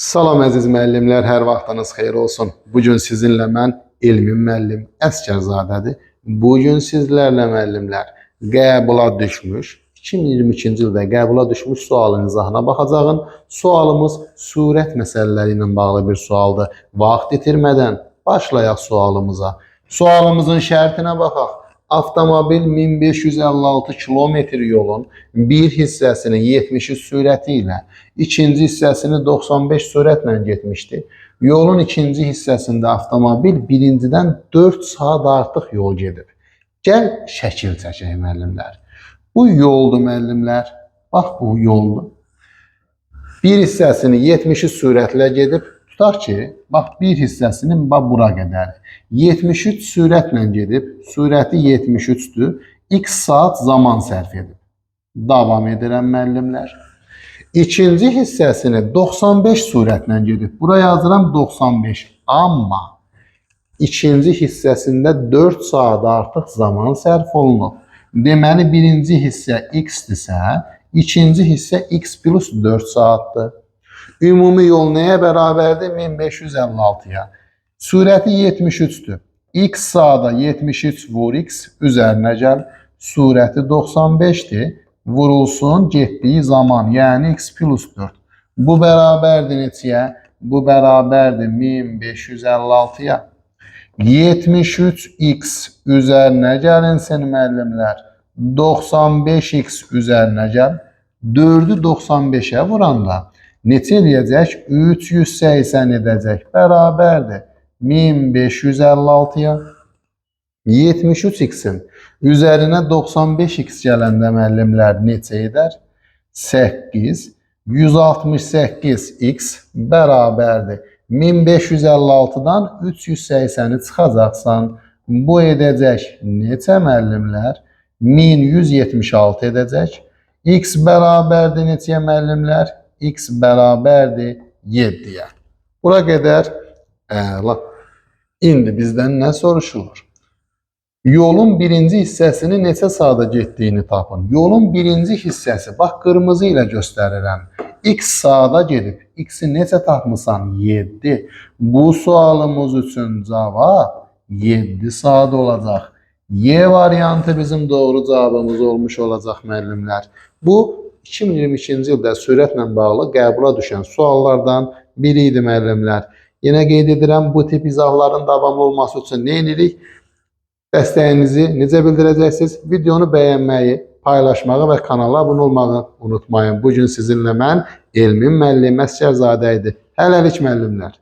Salam əziz müəllimlər, hər vaxtınız xeyir olsun. Bu gün sizinlə mən Elmin müəllim Əskərzadədir. Bu gün sizlərlə müəllimlər qəbula düşmüş 2022-ci ildə qəbula düşmüş sualın izahına baxacağım. Sualımız surət məsələləri ilə bağlı bir sualdır. Vaxt itirmədən başlayaq sualımıza. Sualımızın şərtinə baxaq. Avtomobil 1556 kilometr yolun bir hissəsini 73 sürəti ilə, ikinci hissəsini 95 sürətlə getmişdi. Yolun ikinci hissəsində avtomobil birincidən 4 saat artıq yol gedib. Gəl şəkil çəkək müəllimlər. Bu yoldur müəllimlər. Bax bu yoldur. Bir hissəsini 73 sürətlə gedib, tutaq ki, bax bir hissəsini bax bura qədər 73 sürətlə gedib, sürəti 73-dür. X saat zaman sərf edib. Davam edirəm müəllimlər. İkinci hissəsini 95 sürətlə gedib. Bura yazıram 95. Amma ikinci hissəsində 4 saat artıq zaman sərf olunub. Deməli birinci hissə x-dirsə, ikinci hissə x plus 4 saatdır. Ümumi yol nəyə bərabərdir? 1556-ya. Sürəti 73-dür. X sağda 73 vur x üzərinə gəl. Sürəti 95-dir. Vurulsun getdiyi zaman, yəni x plus 4. Bu bərabərdir neçəyə? Bu bərabərdir 1556-ya. 73x üzərinə gəlinsin müəllimlər. 95x üzərinə gəl. 4-ü 95-ə vuranda neçə eləyəcək? 380 edəcək. Bərabərdir. 1556-ya 73x-in üzərinə 95x gələndə müəllimlər neçə edər? 8 168x bərabərdir. 1556-dan 380-i çıxacaqsan. Bu edəcək neçə müəllimlər? 1176 edəcək. X bərabərdir neçəyə müəllimlər? X bərabərdir 7-yə. Bura qədər əla. İndi bizdən nə soruşulur? Yolun birinci hissəsini neçə saata getdiyini tapın. Yolun birinci hissəsi, bax qırmızı ilə göstərirəm. X saata gedib. X-i neçə tapmısan? 7. Bu sualımız üçün cavab 7 saat olacaq. Y variantı bizim doğru cavabımız olmuş olacaq müəllimlər. Bu 2022-ci ildə sürətlə bağlı qəbula düşən suallardan biri idi müəllimlər. Yenə qeyd edirəm, bu tip izahların davamlı olması üçün nə edirik? Dəstəyinizi necə bildirəcəksiniz? Videonu bəyənməyi, paylaşmağı və kanala abunə olmağı unutmayın. Bu gün sizinlə mən Elmin müəllim Əsgərzadə idi. Hələlik müəllimlər.